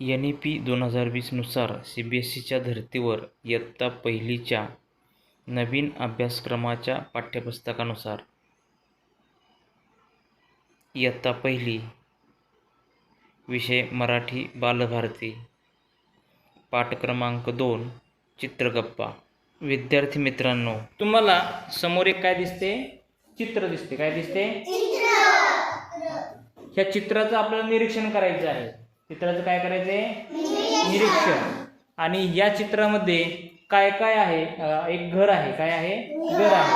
N E P दोन हजार वीसनुसार C B S सीच्या धर्तीवर इयत्ता पहिलीच्या नवीन अभ्यासक्रमाच्या पाठ्यपुस्तकानुसार इयत्ता पहिली विषय मराठी बालभारती पाठ क्रमांक दोन चित्रगप्पा. विद्यार्थी मित्रांनो तुम्हाला समोर एक काय दिसते? चित्र दिसते. काय दिसते? ह्या चित्राचं आपल्याला निरीक्षण करायचं आहे. चित्राचं काय करायचं आहे निरीक्षण. आणि या चित्रामध्ये काय काय आहे? एक घर आहे. काय आहे? घर आहे.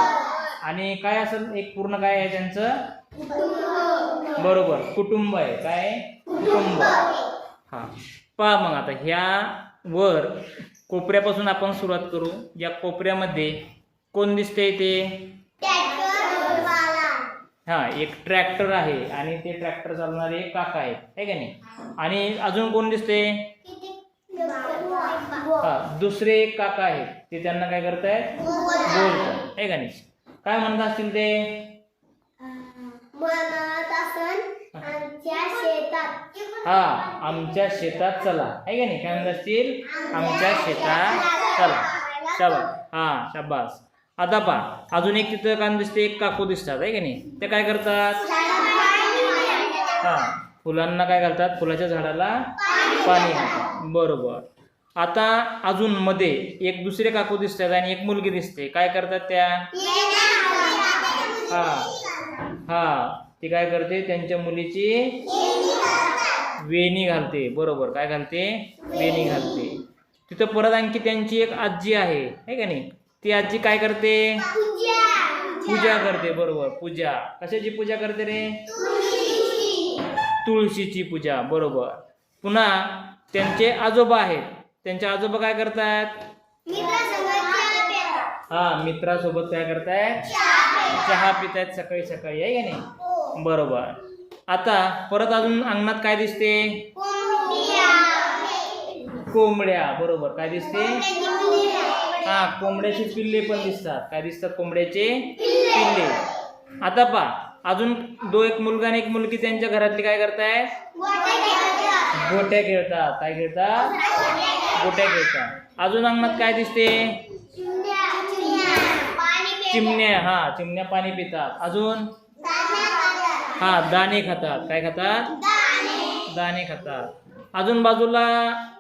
आणि काय असेल एक पूर्ण काय आहे त्यांचं? बरोबर. कुटुंब आहे. काय? कुटुंब. हा. पहा मग आता ह्या वर कोपऱ्यापासून आपण सुरुवात करू. या कोपऱ्यामध्ये कोण दिसते ते? हा एक ट्रॅक्टर आहे आणि ते ट्रॅक्टर चालवणारे एक काका आहेत आहे का नाही? आणि अजून कोण दिसते हा दुसरे एक काका आहेत ते त्यांना काय करतायत? बोलतात आहे का नाही? काय म्हणत असतील ते? हा आमच्या शेतात चला आहे का नाही? काय म्हणत असतील? आमच्या शेतात चला. शाबास हा शाबास. आता पहा अजून एक तिथं कान दिसते एक काकू दिसतात आहे का नाही? ते काय करतात? हा फुलांना काय घालतात? फुलाच्या झाडाला पाणी घालतात. बरोबर. आता अजून मध्ये एक दुसरे काकू दिसतात आणि एक मुलगी दिसते. काय करतात त्या? हा हा ती काय करते? त्यांच्या मुलीची वेणी घालते. बरोबर. काय घालते? वेणी घालते. तिथं परत आणखी त्यांची एक आजी आहे है का नाही? ती आजी काय करते? पूजा. करते बरोबर. पूजा. कशाची पूजा करते रे? तुळशीची पूजा बरोबर. पुन्हा त्यांचे आजोबा आहेत. त्यांचे आजोबा काय करतात? हा मित्रासोबत काय करतायत चहा पितायत सकाळी सकाळी आहे का नाही? बरोबर. आता परत अजून अंगणात काय दिसते? कोंबड्या. बरोबर. काय दिसते? हा कोंबड्याचे पिल्ले पण दिसतात. काय दिसतात कोंबड्याचे? पिल्ले. आता पा अजून दो एक मुलगा आणि एक मुलगी त्यांच्या घरातली काय करताय? गोट्या खेळतात. काय खेळतात? गोट्या खेळतात. अजून अंगणात काय दिसते? चिमण्या. हा चिमण्या पाणी पितात. अजून? हा दाणे खातात. काय खातात? दाणे खातात. अजून बाजूला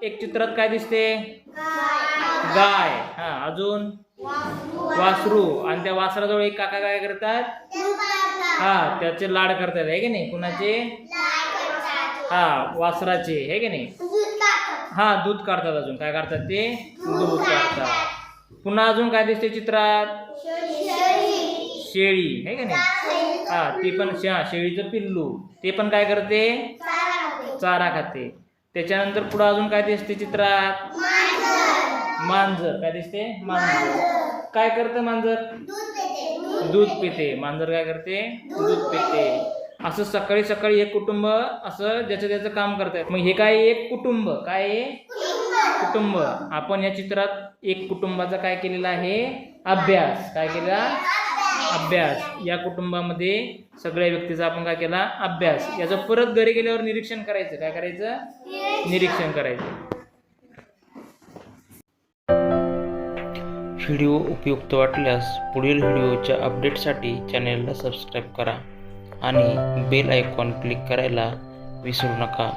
एक चित्रात काय दिसते? गाय. हा अजून? वासरू. आणि त्या वासराजवळ एक काका काय करतात? हा त्याचे लाड करतात आहे की नाही? कुणाचे? हा वासराचे आहे की नाही? हा दूध काढतात अजून. काय काढतात ते? दूध काढतात. पुन्हा अजून काय दिसते चित्रात? शेळी. आहे का नाही? हा ती पण शे- हा, शेळीचं पिल्लू. ते पण काय करते? चारा खाते. त्याच्यानंतर पुढं अजून काय दिसते चित्रात? मांजर काय दिसते? मांजर. काय करतं मांजर? दूध पिते. मांजर काय करते? दूध पिते. असं सकाळी सकाळी एक कुटुंब असं ज्याचं त्याचं काम करतायत मग हे काय एक कुटुंब? काय कुटुंब. आपण या चित्रात एक कुटुंबाचा काय केलेला आहे? अभ्यास. काय केला? अभ्यास. या कुटुंबामध्ये सगळ्या व्यक्तीचा आपण काय केला? अभ्यास. याचं परत घरी गेल्यावर निरीक्षण करायचं. काय करायचं? निरीक्षण करायचं. व्हिडिओ उपयुक्त वाटल्यास पुढील व्हिडिओच्या अपडेटसाठी चॅनेलला सबस्क्राईब करा आणि बेल आयकॉन क्लिक करायला विसरू नका.